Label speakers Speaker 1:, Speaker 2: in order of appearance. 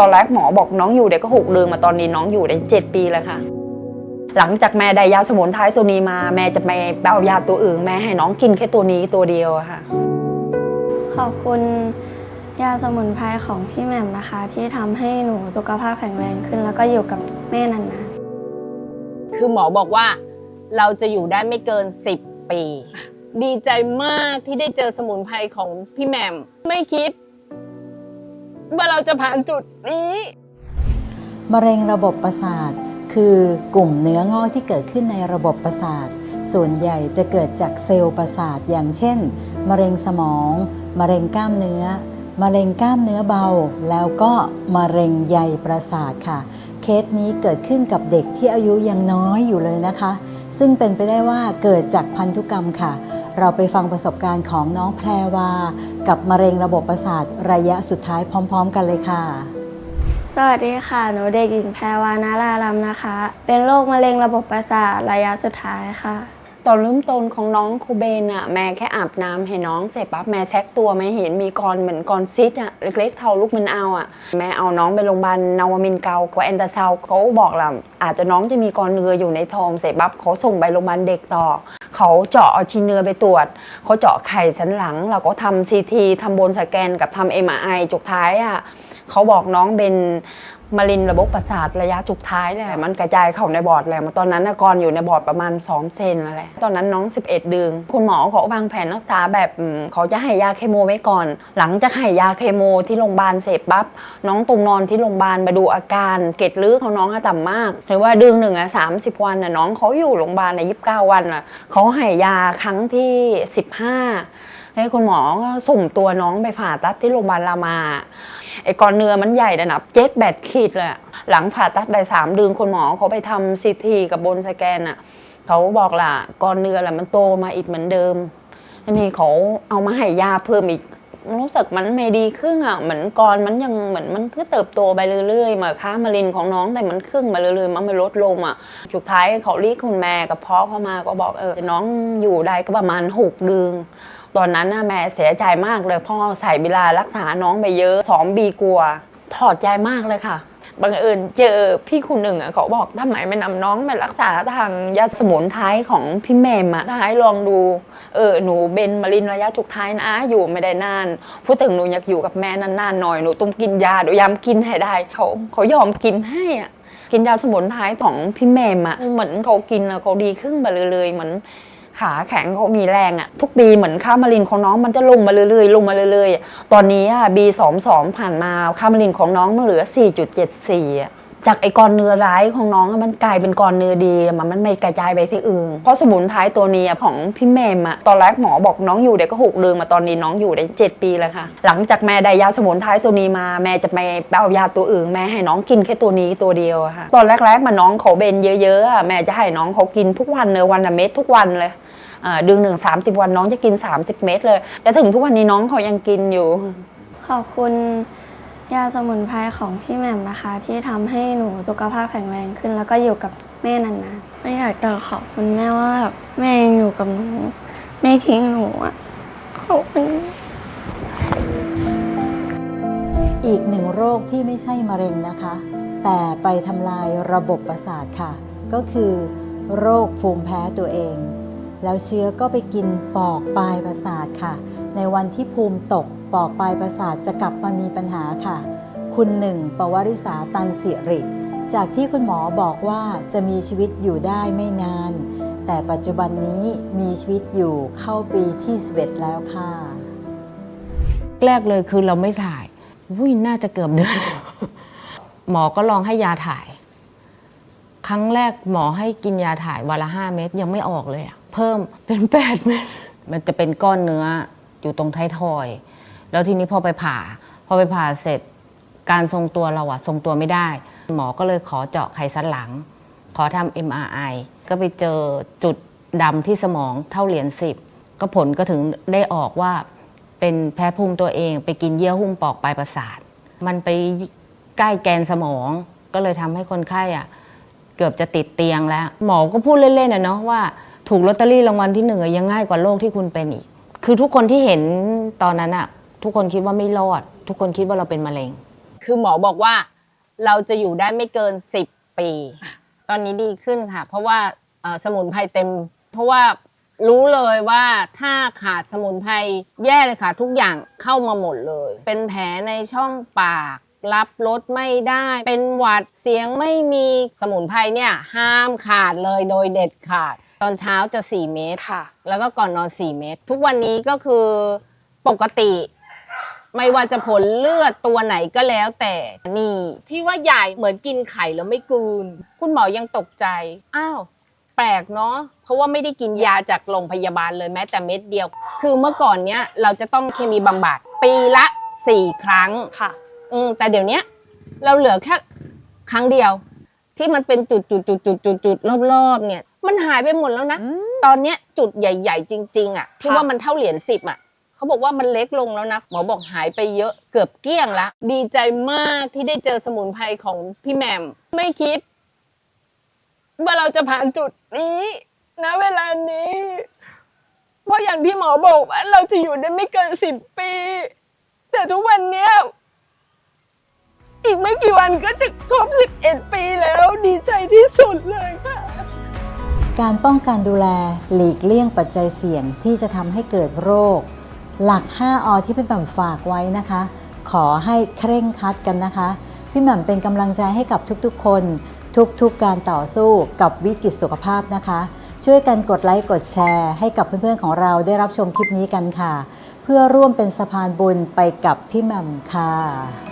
Speaker 1: ตอนแรกหมอบอกน้องอยู่ได้ก็หกเดือนมาตอนนี้น้องอยู่ได้เจ็ดปีแล้วค่ะ หลังจากแม่ได้ยาสมุนไพรตัวนี้มา แม่จะไม่เอายาตัวอื่นแม่ให้น้องกินแค่ตัวนี้ตัวเดียวอะค่ะ
Speaker 2: ขอบคุณยาสมุนไพรของพี่แหม่มนะคะ ที่ทำให้หนูสุขภาพแข็งแรงขึ้น แล้วก็อยู่กับแม่นานๆ
Speaker 3: คือหมอบอกว่าเราจะอยู่ได้ไม่เกิน 10 ปี ดีใจมากที่ได้เจอสมุนไพรของพี่แหม่มไม่คิด ว่าเราจะผ่านจุดนี้
Speaker 4: มะเร็งระบบประสาท คือกลุ่มเนื้องอกที่เกิดขึ้นในระบบประสาท ส่วนใหญ่จะเกิดจากเซลล์ประสาทอย่างเช่น มะเร็งสมอง มะเร็งกล้ามเนื้อ มะเร็งกล้ามเนื้อเบา แล้วก็มะเร็งใยประสาทค่ะ เคสนี้เกิดขึ้นกับเด็กที่อายุยังน้อยอยู่เลยนะคะ ซึ่งเป็นไปได้ว่าเกิดจากพันธุกรรมค่ะ เราไปฟังประสบการณ์ของน้องแพรวา กับมะเร็งระบบประสาทระยะสุดท้ายพร้อม ๆ กันเลยค่ะ
Speaker 2: สวัสดีค่ะ หนูเด็กหญิงแพรวานารารัมนะคะ เป็นโรคมะเร็งระบบประสาทระยะสุดท้ายค่ะ
Speaker 1: ตอนเริ่มต้นของน้องคูเบนอะแม่แค่อาบน้ำให้น้องเสร็จปั๊บแม่แซกตัวไม่เห็นมีกรเหมือนกรซิดอะเล็กๆเท่าลูกมันเอาอะแม่เอาน้องไปโรงพยาบาลนาวมินทร์เกากว่าแอนตาซาวด์เขาบอกละอาจจะน้องจะมีกรเนื้ออยู่ในท้องเสร็จปั๊บเขาส่งไปโรงพยาบาลเด็กต่อ เขาเจาะเอาชิ้นเนื้อไปตรวจ เขาเจาะไข่สันหลัง เราก็ทำซีทีทำบนสแกนกับทำเอ็มไอจุกท้ายอะเขาบอกน้องเป็น มะเร็งระบบประสาทระยะจุกท้ายเนี่ยมันกระจายเข้าในบอดแหละตอนนั้นน่ะกรอยู่ในบอดประมาณ 2 เซนนั่นแหละตอนนั้นน้อง 11 เดือนคุณหมอเขาวางแผนรักษาแบบเขาจะให้ยาเคโมไว้ก่อน หลังจากให้ยาเคโมที่โรงพยาบาลเสร็จปั๊บน้องตุงนอนที่โรงพยาบาลมาดูอาการ เกล็ดเลือดของน้องอะต่ำมากหรือว่าเดือนหนึ่งอะสามสิบวันอะน้องเขาอยู่โรงพยาบาลในยีิบเก้าวันอะเขาให้ยาครั้งที่ 15 ให้คุณหมอก็ส่งตัวน้องไปผ่าตัดที่โรงพยาบาลรามาไอ้ก้อนเนื้อมันใหญ่ระดับเจ็ดแบดขีดเลยอะหลังผ่าตัดได้สามเดือนคุณหมอเขาไปทำซีทีกับบนสแกนอะเขาบอกล่ะก้อนเนื้อแหละมันโตมาอีกเหมือนเดิมทีนี้เขาเอามาให้ยาเพิ่มอีกรู้สึกมันไม่ดีขึ้นอะเหมือนก้อนมันยังเหมือนมันคือเติบโตไปเรื่อยๆมาค่ามะเร็งของน้องแต่มันขึ้นมาเรื่อยๆมันไม่ลดลงอะสุดท้ายเขาเรียกคุณแม่กับพ่อเข้ามาก็บอกเออน้องอยู่ได้ก็ประมาณหกเดือน ตอนนั้นนะแม่เสียใจมากเลยพ่อใส่เวลารักษาน้องไปเยอะสองปีกลัว ถอดใจมากเลยค่ะบังเอิญเจอพี่คนหนึ่งอะเขาบอกทำไมไม่นำน้องไปรักษาทางยาสมุนไพรของพี่แม่มอะถ้าให้ลองดู เออหนูเป็นมะเร็งระยะจุกท้ายนะอยู่ไม่ได้นานพูดถึงหนูอยากอยู่กับแม่นานๆหน่อยหนูต้องกินยาหนูยามกินให้ได้เขาเขายอมกินให้อะกินยาสมุนไพรของพี่แม่มอะเหมือนเขากินเขาดีขึ้นมาเลยๆเหมือน ขาแข็งเขามีแรงอะทุกปีเหมือนค่ามารินของน้องมันจะลงมาเรื่อยๆลงมาเรื่อยๆ ตอนนี้อะบีสองสองผ่านมาค่ามารินของน้องมันเหลือ 4.74อะ จากไอ้กรเนื้อร้ายของน้องมันกลายเป็นกรเนื้อดีมันมันไม่กระจายไปที่อื่น เพราะสมุนไพรตัวนี้ของพี่แมมอะตอนแรกหมอบอกน้องอยู่ได้ก็หกเดือนมาตอนนี้น้องอยู่ได้เจ็ดปีแล้วค่ะ หลังจากแม่ได้ยาสมุนไพรตัวนี้มาแม่จะไม่เอายาตัวอื่นแม่ให้น้องกินแค่ตัวนี้ตัวเดียวค่ะ ตอนแรกๆมาน้องเขาเบนเยอะๆอะแม่จะให้น้องเขากินทุกวันเนื้อวันละเม็ดทุกวันเลยอ่าเดือนหนึ่งสามสิบวันน้องจะกิน 30 เม็ดเลย แต่ถึงทุกวันนี้น้องเขายังกินอยู่
Speaker 2: ขอบคุณ ยาสมุนไพรของพี่แหม่มนะคะ ที่ทำให้หนูสุขภาพแข็งแรงขึ้น แล้วก็อยู่กับแม่นานๆไม่อยากจะขอบคุณแม่ว่าแบบแม่ยังอยู่กับหนูไม่ทิ้งหนูอะขอบคุณ
Speaker 4: อีกหนึ่งโรคที่ไม่ใช่มะเร็งนะคะ แต่ไปทำลายระบบประสาทค่ะ ก็คือ โรคภูมิแพ้ตัวเอง แล้วเชื้อก็ไปกินปอกปลายประสาทค่ะ ในวันที่ภูมิตกปอกปลายประสาทจะกลับมามีปัญหาค่ะ คุณหนึ่งปวริษาตันสิริ จากที่คุณหมอบอกว่าจะมีชีวิตอยู่ได้ไม่นาน แต่ปัจจุบันนี้มีชีวิตอยู่เข้าปีที่11แล้วค่ะ
Speaker 5: แรกเลยคือเราไม่ถ่ายวุ้ยน่าจะเกือบเดือนหมอก็ลองให้ยาถ่าย ครั้งแรกหมอให้กินยาถ่ายวันละห้าเม็ดยังไม่ออกเลยอะ เพิ่มเป็นแปดเม็ดมันจะเป็นก้อนเนื้ออยู่ตรงท้ายทอย แล้วทีนี้พอไปผ่า พอไปผ่าเสร็จการทรงตัวเราอะทรงตัวไม่ได้ หมอก็เลยขอเจาะไขสันหลัง ขอทำ MRI ก็ไปเจอจุดดำที่สมองเท่าเหรียญสิบก็ผลก็ถึงได้ออกว่าเป็นแพ้ภูมิตัวเอง ไปกินเยื่อหุ้มปอกปลายประสาท มันไปใกล้แกนสมอง ก็เลยทำให้คนไข้อะเกือบจะติดเตียงแล้ว หมอก็พูดเล่นๆนะเนาะว่า ถูกลอตเตอรี่รางวัลที่หนึ่งอะยังง่ายกว่าโรคที่คุณเป็นอีก คือทุกคนที่เห็นตอนนั้นอะทุกคนคิดว่าไม่รอด ทุกคนคิดว่าเราเป็นมะเร็ง
Speaker 3: คือหมอบอกว่าเราจะอยู่ได้ไม่เกิน 10 ปี ตอนนี้ดีขึ้นค่ะ เพราะว่าสมุนไพรเต็ม เพราะว่ารู้เลยว่าถ้าขาดสมุนไพรแย่เลยค่ะ ทุกอย่างเข้ามาหมดเลย เป็นแผลในช่องปาก รับรสไม่ได้ เป็นหวัดเสียงไม่มีสมุนไพรเนี่ย ห้ามขาดเลยโดยเด็ดขาด ตอนเช้าจะ 4 เม็ด
Speaker 6: ค่ะ
Speaker 3: แล้วก็ก่อนนอน 4 เม็ดทุกวันนี้ก็คือปกติ ไม่ว่าจะผลเลือดตัวไหนก็แล้วแต่นี่
Speaker 6: ที่ว่าใหญ่เหมือนกินไข่แล้วไม่กลืน
Speaker 3: คุณหมอยังตกใจ อ้าว แปลกเนาะ เพราะว่าไม่ได้กินยาจากโรงพยาบาลเลยแม้แต่เม็ดเดียว คือเมื่อก่อนเนี้ยเราจะต้องเคมีบำบัดปีละสี่ครั้ง
Speaker 6: ค่ะ
Speaker 3: อืมแต่เดี๋ยวเนี้ยเราเหลือแค่ครั้งเดียว ที่มันเป็นจุดจุดจุดจุดจุดจุดรอบๆเนี่ย มันหายไปหมดแล้วนะ ตอนเนี้ยจุดใหญ่ ๆ จริง ๆ อะ ที่
Speaker 6: ค่ะ
Speaker 3: ว่ามันเท่าเหรียญสิบอะเขาบอกว่ามันเล็กลงแล้วนะ หมอบอกหายไปเยอะเกือบเกลี้ยงละ ดีใจมากที่ได้เจอสมุนไพรของพี่แหม่มไม่คิด ว่าเราจะผ่านจุดนี้นะเวลานี้ เพราะอย่างที่หมอบอกว่าเราจะอยู่ได้ไม่เกินสิบปี แต่ทุกวันเนี้ยอีกไม่กี่วันก็จะครบ11 ปีแล้ว ดีใจที่สุดเลยค่ะ
Speaker 4: การป้องกันดูแลหลีกเลี่ยงปัจจัยเสี่ยงที่จะทำให้เกิดโรค หลัก 5 อที่พี่แหม่มฝากไว้นะคะ ขอให้เคร่งครัดกันนะคะ พี่แหม่มเป็นกำลังใจให้กับทุกๆ คน ทุกๆการต่อสู้กับวิกฤตสุขภาพนะคะ ช่วยกันกดไลค์กดแชร์ให้กับเพื่อนๆของเราได้รับชมคลิปนี้กันค่ะ เพื่อร่วมเป็นสะพานบุญไปกับพี่แหม่มค่ะ